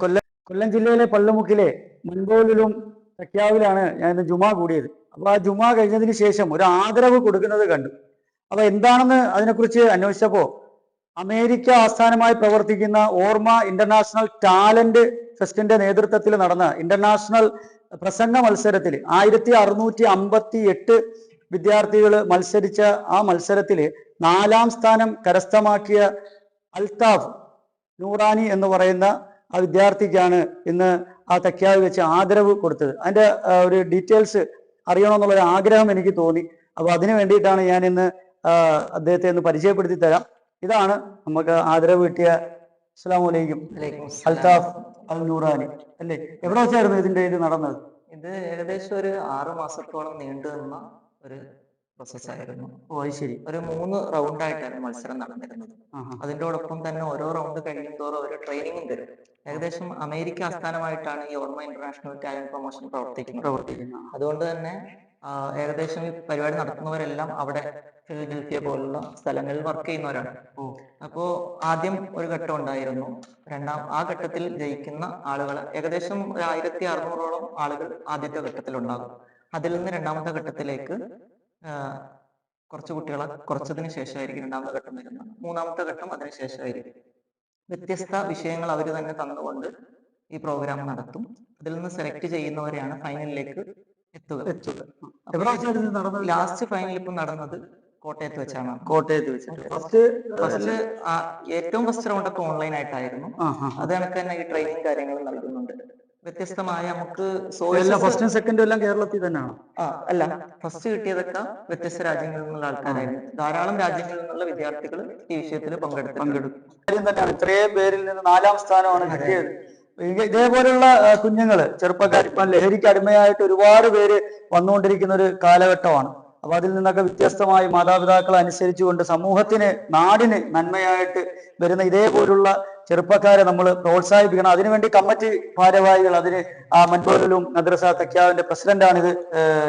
കൊല്ലം കൊല്ലം ജില്ലയിലെ പള്ളുമുക്കിലെ മുൻപോലിലും തക്യാവിലാണ് ഞാൻ ഇന്ന് ജുമാ കൂടിയത്. അപ്പൊ ആ ജുമാ കഴിഞ്ഞതിന് ശേഷം ഒരു ആദരവ് കൊടുക്കുന്നത് കണ്ടു. അപ്പൊ എന്താണെന്ന് അതിനെക്കുറിച്ച് അന്വേഷിച്ചപ്പോ അമേരിക്ക ആസ്ഥാനമായി പ്രവർത്തിക്കുന്ന ഓർമ്മ ഇന്റർനാഷണൽ ടാലന്റ് ഫെസ്റ്റിന്റെ നേതൃത്വത്തിൽ നടന്ന ഇന്റർനാഷണൽ പ്രസംഗ മത്സരത്തിൽ ആയിരത്തി അറുന്നൂറ്റി അമ്പത്തി എട്ട് വിദ്യാർത്ഥികൾ മത്സരിച്ച ആ മത്സരത്തിൽ നാലാം സ്ഥാനം കരസ്ഥമാക്കിയ അൽതാഫ് നൂറാനി എന്ന് പറയുന്ന ആ വിദ്യാർത്ഥിക്കാണ് ഇന്ന് ആ തക്യാവ് വെച്ച് ആദരവ് കൊടുത്തത്. അതിന്റെ ഒരു ഡീറ്റെയിൽസ് അറിയണമെന്നുള്ള ഒരു ആഗ്രഹം എനിക്ക് തോന്നി. അപ്പോൾ അതിന് വേണ്ടിയിട്ടാണ് ഞാൻ ഇന്ന് അദ്ദേഹത്തെ ഒന്ന് പരിചയപ്പെടുത്തി തരാം. ഇതാണ് നമുക്ക് ആദരവ് കിട്ടിയ അസ്സാം വലൈക്കും. അൽതാഫ് അൽ നൂറാനി അല്ലേ? എവിടെ വെച്ചായിരുന്നു ഇതിന്റെ ഇത് നടന്നത്? ഇത് ഏകദേശം ഒരു ആറ് മാസത്തോളം നീണ്ടു നിന്ന ഒരു പ്രോസസ് ആയിരുന്നു. ഓ ശരി. ഒരു മൂന്ന് റൗണ്ട് ആയിട്ടാണ് മത്സരം നടന്നിരുന്നത്. അതിന്റോടൊപ്പം തന്നെ ഓരോ റൗണ്ട് കഴിയും തോറും ഒരു ട്രെയിനിങ്ങും തരും ഏകദേശം അമേരിക്ക ആസ്ഥാനമായിട്ടാണ് ഈ ഓർമ്മ ഇന്റർനാഷണൽ ടാലന്റ് പ്രൊമോഷൻ പ്രവർത്തിക്കുന്നത്. പ്രവർത്തിക്കുന്നത്. അതുകൊണ്ട് തന്നെ ഏകദേശം ഈ പരിപാടി നടത്തുന്നവരെല്ലാം അവിടെ ഫിലഡൽഫിയ പോലുള്ള സ്ഥലങ്ങളിൽ വർക്ക് ചെയ്യുന്നവരാണ്. അപ്പോ ആദ്യം ഒരു ഘട്ടം ഉണ്ടായിരുന്നു. രണ്ടാം ആ ഘട്ടത്തിൽ ജയിക്കുന്ന ആളുകൾ ഏകദേശം ഒരു ആയിരത്തി അറുന്നൂറോളം ആളുകൾ ആദ്യത്തെ ഘട്ടത്തിൽ ഉണ്ടാകും അതിൽ നിന്ന് രണ്ടാമത്തെ ഘട്ടത്തിലേക്ക് കുറച്ച് കുട്ടികളെ കുറച്ചതിന് ശേഷമായിരിക്കും രണ്ടാമത്തെ ഘട്ടം വരുന്നത്. മൂന്നാമത്തെ ഘട്ടം അതിന് ശേഷമായിരിക്കും. വ്യത്യസ്ത വിഷയങ്ങൾ അവർ തന്നെ തന്നുകൊണ്ട് ഈ പ്രോഗ്രാം നടത്തും. അതിൽ നിന്ന് സെലക്ട് ചെയ്യുന്നവരെയാണ് ഫൈനലിലേക്ക് എത്തുക. എത്തുക. ലാസ്റ്റ് ഫൈനൽ ഇപ്പം നടന്നത് കോട്ടയത്ത് വെച്ചാണ്. കോട്ടയത്ത് വെച്ചിട്ട്. ഫസ്റ്റ് ഫസ്റ്റ് ഏറ്റവും ഫസ്റ്റ് റൗണ്ട് ഒക്കെ ഓൺലൈൻ ആയിട്ടായിരുന്നു. അത് കണക്ക് തന്നെ ഈ ട്രെയിനിങ് കാര്യങ്ങളും നൽകുന്നുണ്ട് വ്യത്യസ്തമായ നമുക്ക് എല്ലാം ഫസ്റ്റും സെക്കൻഡും എല്ലാം കേരളത്തിൽ തന്നെയാണ്? ആ അല്ല ഫസ്റ്റ് കിട്ടിയതൊക്കെ വ്യത്യസ്ത രാജ്യങ്ങളിൽ നിന്നുള്ള ആൾക്കാരായിരുന്നു. ധാരാളം രാജ്യങ്ങളിൽ നിന്നുള്ള വിദ്യാർത്ഥികൾ ഈ വിഷയത്തിൽ പങ്കെടുത്തു പങ്കെടുക്കും ഇത്രയും പേരിൽ നിന്ന് നാലാം സ്ഥാനമാണ് കിട്ടിയത്. ഇത് ഇതേപോലുള്ള കുഞ്ഞുങ്ങൾ ചെറുപ്പക്കാർ ഇപ്പൊ ലഹരിക്ക് അടിമയായിട്ട് ഒരുപാട് പേര് വന്നുകൊണ്ടിരിക്കുന്ന ഒരു കാലഘട്ടമാണ്. അപ്പൊ അതിൽ നിന്നൊക്കെ വ്യത്യസ്തമായി മാതാപിതാക്കളെ അനുസരിച്ചുകൊണ്ട് സമൂഹത്തിന് നാടിന് നന്മയായിട്ട് വരുന്ന ഇതേപോലുള്ള ചെറുപ്പക്കാരെ നമ്മൾ പ്രോത്സാഹിപ്പിക്കണം. അതിനുവേണ്ടി കമ്മിറ്റി ഭാരവാഹികൾ അതിന് ആ മൻപോലും മദ്രസ തക്യാവിന്റെ പ്രസിഡന്റാണ് ഇത്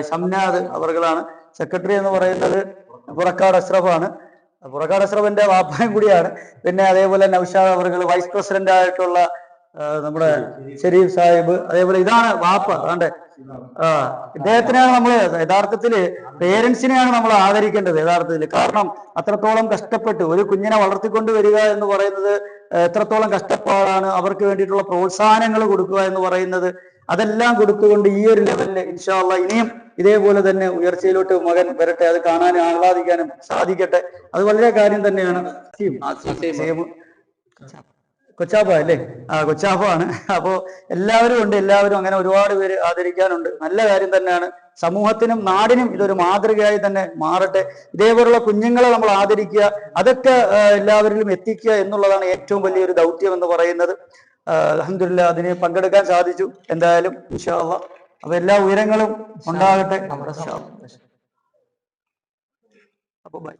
ഷംനാദ് അവർകളാണ് സെക്രട്ടറി എന്ന് പറയുന്നത് പുറക്കാട് അഷ്റഫാണ്. പുറക്കാട് അഷ്റഫിന്റെ വാപ്പായും കൂടിയാണ്. പിന്നെ അതേപോലെ നൌഷാദ് അവർകൾ വൈസ് പ്രസിഡന്റ് ആയിട്ടുള്ള നമ്മുടെ ഷെരീഫ് സാഹിബ് അതേപോലെ ഇതാണ് വാപ്പ അതാണ്ട്. ആ ഇദ്ദേഹത്തിനെയാണ് നമ്മൾ യഥാർത്ഥത്തിൽ പേരൻസിനെയാണ് നമ്മൾ ആദരിക്കേണ്ടത് യഥാർത്ഥത്തിൽ. കാരണം അത്രത്തോളം കഷ്ടപ്പെട്ട് ഒരു കുഞ്ഞിനെ വളർത്തിക്കൊണ്ട് വരിക എന്ന് പറയുന്നത് എത്രത്തോളം കഷ്ടപ്പാടാണ് അവർക്ക് വേണ്ടിയിട്ടുള്ള പ്രോത്സാഹനങ്ങൾ കൊടുക്കുക എന്ന് പറയുന്നത് അതെല്ലാം കൊടുത്തുകൊണ്ട് ഈ ഒരു ലെവലിൽ ഇൻഷാല്ല ഇനിയും ഇതേപോലെ തന്നെ ഉയർച്ചയിലോട്ട് മകൻ വരട്ടെ. അത് കാണാനും ആഹ്ലാദിക്കാനും സാധിക്കട്ടെ. അത് വളരെ കാര്യം തന്നെയാണ്. കൊച്ചാപ്പ അല്ലേ ആ കൊച്ചാപ്പ ആണ് അപ്പോ എല്ലാവരും ഉണ്ട് എല്ലാവരും അങ്ങനെ ഒരുപാട് പേര് ആദരിക്കാനുണ്ട്. നല്ല കാര്യം തന്നെയാണ്. സമൂഹത്തിനും നാടിനും ഇതൊരു മാതൃകയായി തന്നെ മാറട്ടെ. ഇതേപോലുള്ള കുഞ്ഞുങ്ങളെ നമ്മൾ ആദരിക്കുക അതൊക്കെ എല്ലാവരിലും എത്തിക്കുക എന്നുള്ളതാണ് ഏറ്റവും വലിയൊരു ദൗത്യം എന്ന് പറയുന്നത് അലഹമില്ല അതിന് പങ്കെടുക്കാൻ സാധിച്ചു. എന്തായാലും ഇൻഷാ അള്ളാ അപ്പൊ എല്ലാ ഉയരങ്ങളും ഉണ്ടാകട്ടെ. അപ്പൊ ബൈ.